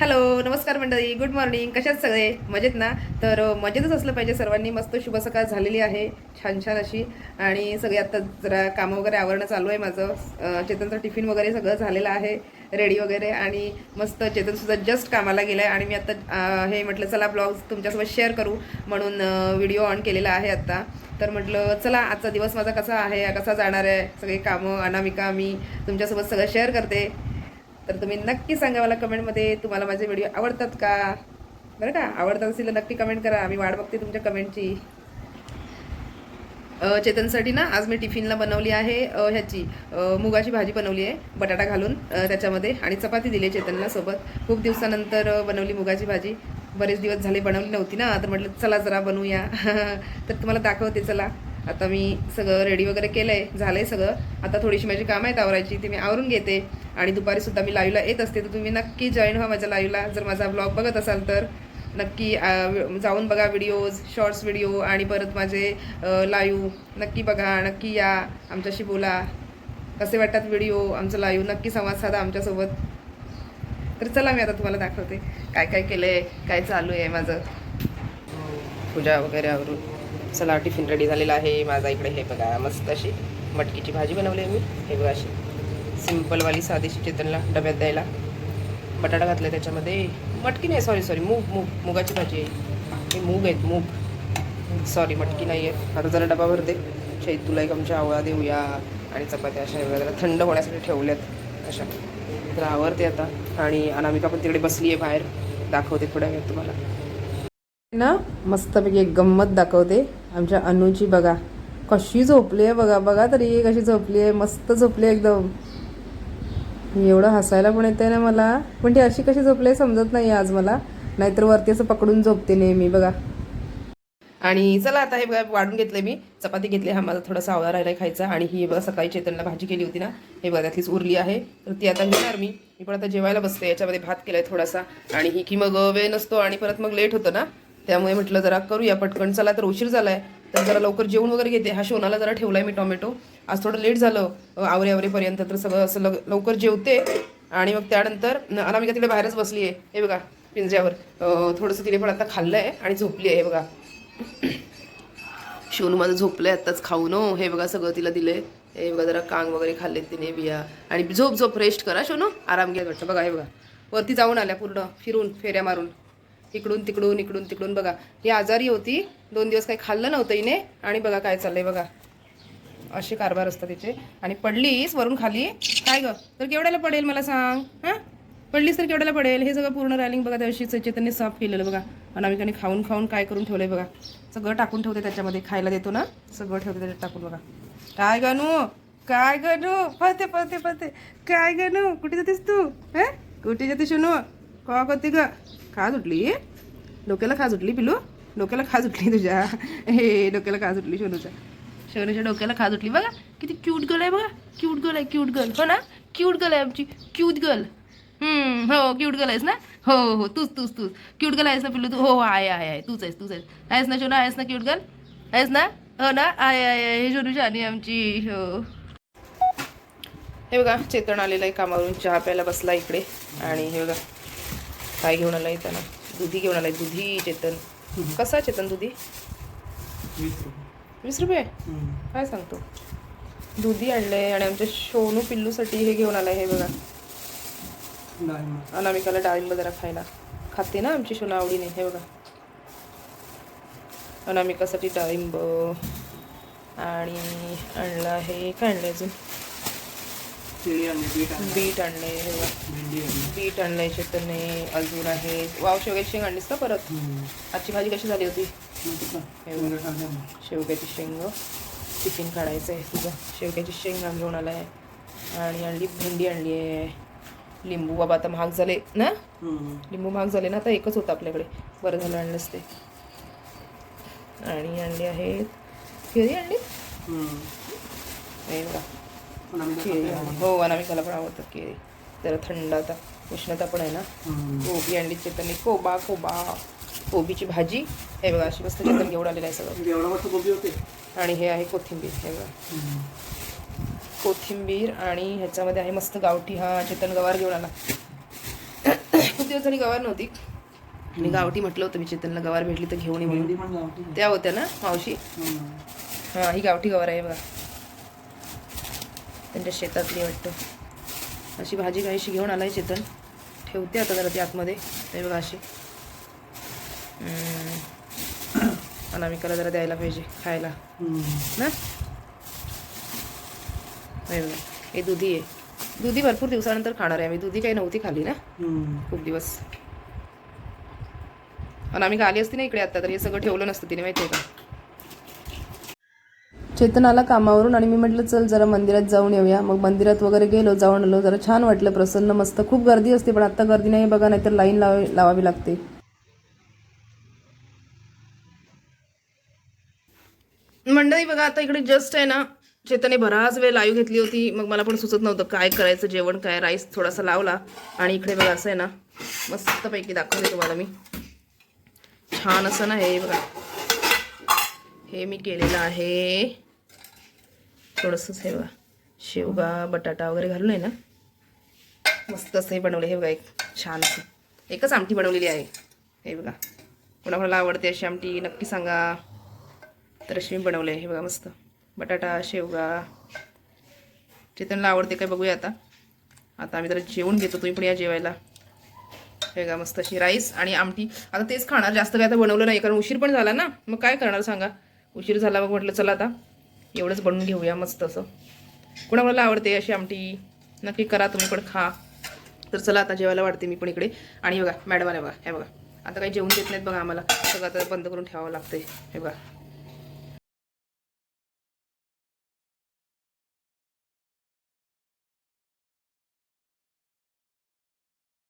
Hello नमस्कार मंडळी. Good morning कशात सगळे? मजेत ना? तर मजेतच असलं पाहिजे. सर्वांनी मस्त शुभ सकाळ झालेली आहे. छान छान अशी. आणि सगळे आता जरा कामं वगैरे आवरणं चालू आहे माझं. चेतनचं टिफिन वगैरे सगळं झालेलं आहे. रेडी वगैरे. आणि मस्त चेतनसुद्धा जस्ट कामाला गेलं आहे आणि मी आता हे म्हटलं चला ब्लॉग तुमच्यासोबत शेअर करू म्हणून व्हिडिओ ऑन केलेला आहे आता. तर म्हटलं चला आजचा दिवस माझा कसा आहे? कसा जाणार आहे? सगळे कामं अनामिका मी तुमच्यासोबत सगळं शेअर करते. तर तुम्ही नक्की सांगा मला कमेंटमध्ये तुम्हाला माझे व्हिडिओ आवडतात का? बरं का? आवडतात असेल तर नक्की कमेंट करा. मी वाट बघते तुमच्या कमेंटची. चेतनसाठी ना आज मी टिफिनला बनवली आहे ह्याची मुगाची भाजी बनवली आहे बटाटा घालून त्याच्यामध्ये आणि चपाती दिली आहे चेतनला सोबत. खूप दिवसानंतर बनवली मुगाची भाजी. बरेच दिवस झाले बनवली नव्हती ना तर म्हटलं चला जरा बनवूया. तर तुम्हाला दाखवते चला. आता मी सगळं रेडी वगैरे केलं आहे झालं आहे सगळं. आता थोडीशी माझी कामं आहेत आवरायची ती मी आवरून घेते. आणि दुपारीसुद्धा मी लाईव्हला येत असते तर तुम्ही नक्की जॉईन व्हा माझ्या लाईव्हला. जर माझा ब्लॉग बघत असाल तर नक्की जाऊन बघा व्हिडिओज शॉर्ट्स व्हिडिओ आणि परत माझे लाईव्ह नक्की बघा नक्की या. आमच्याशी बोला. कसे वाटतात व्हिडिओ आमचं लाईव्ह नक्की संवाद साधा आमच्यासोबत. तर चला मी आता तुम्हाला दाखवते. काय काय केलं आहे काय चालू आहे माझं? पूजा वगैरे आवरून. चला टिफिन रेडी झालेला आहे. माझा इकडे हे बघा मस्त अशी मटकीची भाजी बनवली आहे मी. हे बघा अशी. सिम्पलवाली साधीशी चेतनला डब्यात द्यायला. बटाटा घातला त्याच्यामध्ये. मटकी नाही सॉरी सॉरी मूग मूग मुगाची भाजी आहे. हे मूग आहेत मूग. सॉरी मटकी नाही आहे आता जरा डबा भरते शहीद तुला एक आमच्या आवळा देऊया आणि चपात्या अशा वगैरे जरा थंड होण्यासाठी ठेवल्यात अशा. तर आवरते आता. आणि अनामिका पण तिकडे बसली आहे बाहेर. दाखवते थोड्या वेळ तुम्हाला. ना मस्तपैकी एक गंमत दाखवते. आमच्या अनुची बघा कशी झोपली आहे बघा बघा तरी कशी झोपली आहे मस्त झोपली आहे एकदम. एवढं हसायला पण येते ना मला. पण ती अशी कशी झोपली आहे समजत नाही आज मला. नाहीतर वरती असं पकडून झोपते नेहमी बघा. आणि चला आता हे बघा वाढून घेतले मी. चपाती घेतली हा माझा थोडासा आवळा राहिला खायचा. आणि ही बघा सकाळी चेतनला भाजी केली होती ना. हे बघा त्यातलीच उरली आहे. तर ती आता घेणार मी. मी पण आता जेवायला बसते याच्यामध्ये भात केलाय थोडासा. आणि ही की मग वेळ नसतो आणि परत मग लेट होतं ना. त्यामुळे म्हटलं जरा करूया पटकन. चला तर उशीर झालाय. तर जरा लवकर जेवण वगैरे घेते. हा शोनाला जरा ठेवलाय मी टोमॅटो. आज थोडं लेट झालं आवरे आवरेपर्यंत तर सगळं असं लग लवकर जेवते. आणि मग त्यानंतर न- अनामिका तिकडे बाहेरच बसली आहे हे बघा पिंजऱ्यावर. थोडंसं तिने पण आता खाल्लं आहे आणि झोपली आहे हे बघा. शिवून माझं झोपलंय आत्ताच खाऊन हो हे बघा सगळं तिला दिलंय. हे बघा जरा कांग वगैरे खाल्ले तिने बिया. आणि झोप झोप रेस्ट करा शोनो. आराम घ्या वाटतं बघा हे बघा. वरती जाऊन आल्या पूर्ण फिरून फेऱ्या मारून. इकडून तिकडून इकडून तिकडून. बघा ही आजारी होती. दोन दिवस काही खाल्लं नव्हतं हिने. आणि बघा काय चाललंय बघा. असे कारभार असतात तिचे. आणि पडलीस वरून खाली. काय ग? तर केवढ्याला पडेल मला सांग? हां? पडलीस तर केवढ्याला पडेल? हे सगळं पूर्ण रॅलिंग बघा त्या चैतन्य साफ केलेलं बघा. अनामिकाने खाऊन खाऊन काय करून ठेवलंय बघा. सगळं टाकून ठेवते त्याच्यामध्ये. खायला देतो ना. सगळं ठेवते त्याच्यात टाकून बघा. काय गणू काय गणू पळते पळते पळते. काय गणू कुठे जातेस तू? हे? कुठे जाते शनू का करते ग? खाज उठली डोक्याला खाज उठली पिलू. डोक्याला खाज उठली तुझ्या. हे डोक्याला खाज उठली शोनूच्या. शोनूच्या डोक्याला खाज उठली बघा किती क्यूट गर्ल आहे बघा. क्यूट गर्ल आहे क्यूट गर्ल हो ना? क्यूट गर्ल आहे आमची. क्यूट गर्ल हो क्यूट गर्ल आहेस ना? हो हो तूच तूच तूच. क्यूट गर्ल आहेस ना पिलू तू हो, हो आहे आहे आहे. तूच आहेस तूच आहेस. आहेस ना शोना? आहेस ना क्यूट गर्ल आहेस ना? हो ना? आहे आहे आहे. हे शोनू आमची हो. हे बघा चेतन आलेलं आहे कामावरून. चहा प्यायला बसला इकडे. आणि हे बघा काय घेऊन आलाय त्यानं दुधी घेऊन आलाय. दुधी चेतन. कसा चेतन दुधी? वीस रुपये. काय सांगतो? दुधी आणलंय आणि आमच्या शोनू पिल्लूसाठी हे घेऊन आलाय हे बघा. अनामिकाला डाळिंब जरा खायला. खाते ना आमची शोना आवडीने हे बघा. अनामिकासाठी डाळिंब. आणि आणलं आहे काय आणलं अजून? बीट आणलंय हे बघा. बीट आणलंय चेतनने अजून आहे. वाव शेवग्याची शेंग आणलीस का परत? आजची भाजी कशी झाली होती? शेवग्याची शेंग. टिफिन काढायचं आहे तुझं. शेवग्याची शेंग आम घेऊन आला आहे. आणि आणली भेंडी आणली आहे. लिंबू बाबा आता महाग झाले ना? लिंबू महाग झाले ना आता एकच होतं आपल्याकडे. बरं झालं आणलंच ते. आणि आणली आहेत. केळी आणली? हे बघा. केळी. हो अनामिकाला पण आवडतात केळी. जरा थंड आता उष्णता पण आहे ना. कोबी आणली चेतनने कोबा कोबा. कोबीची भाजी. हे बघा अशी मस्त चेतन घेऊन आलेलं आहे सगळं. एवढा मस्त गोबी होते आणि हे आहे कोथिंबीर हे बघा. कोथिंबीर आणि ह्याच्यामध्ये आहे मस्त गावठी हा चेतन गवार घेऊन आला. खूप दिवस झाली गवार नव्हती. आणि गावठी म्हटलं होतं मी चेतनला गवार भेटली तर घेऊन म्हणून. त्या होत्या ना मावशी. हा ही गावठी गवार आहे बघा. त्यांच्या शेतातली वाटतं. अशी भाजी काहीशी घेऊन आलाय चेतन ठेवते आता जरा ती आतमध्ये. ते बघा अशी. अनामिकाला जरा द्यायला पाहिजे खायला. हं. ना? नाही बघा. हे दुधी आहे. दुधी भरपूर दिवसानंतर खाणार आहे आम्ही. दुधी काही नव्हती खाली ना. खूप दिवस. अनामिका आली असती ना इकडे आता तर हे सगळं ठेवलं नसतं तिने माहिती आहे का? चेतन आला कामावरून आणि मी म्हटलं चल जरा मंदिरात जाऊन येऊया. मग मंदिरात वगैरे गेलो जाऊन आलो. जरा छान वाटलं प्रसन्न मस्त. खूप गर्दी असते पण आत्ता गर्दी नाही बघा नाहीतर लाईन लाव लावावी लागते. मंडळी बघा आता इकडे जस्ट आहे ना चेतने बराच वेळ लाईव्ह घेतली होती. मग मला पण सुचत नव्हतं काय करायचं जेवण काय राईस थोडासा लावला. आणि इकडे बघा असं आहे ना मस्तपैकी दाखवते तुम्हाला मी. छान असं ना हे बघा. हे मी केलेलं आहे. थोडंसंच हे बघा. शेवगा बटाटा वगैरे घालून आहे ना? मस्त असं हे बनवलं. हे बघा एक छान असं. एकच आमटी बनवलेली आहे. हे बघा. कोणाकोणाला आवडते अशी आमटी नक्की सांगा. तर अशी मी बनवले हे बघा मस्त. बटाटा शेवगा चेतनला आवडते काय बघूया आता. आता आम्ही जरा जेवण घेतो तुम्ही पण या जेवायला. हे बघा मस्त अशी राईस आणि आमटी. आता तेच खाणार. जास्त काय आता बनवलं नाही कारण उशीर पण झाला ना. मग काय करणार सांगा. उशीर झाला मग म्हटलं चला आता. एवढंच बनवून घेऊया मस्त असं. कोणाकोणाला आवडते अशी आमटी नक्की करा तुम्ही पण खा. तर चला आता जेवायला वाढते मी पण इकडे. आणि बघा मॅडम आल्या बघा हे बघा. आता काही जेवण देत नाहीत बघा आम्हाला. सगळं आता बंद करून ठेवावं लागतंय. हे बघा.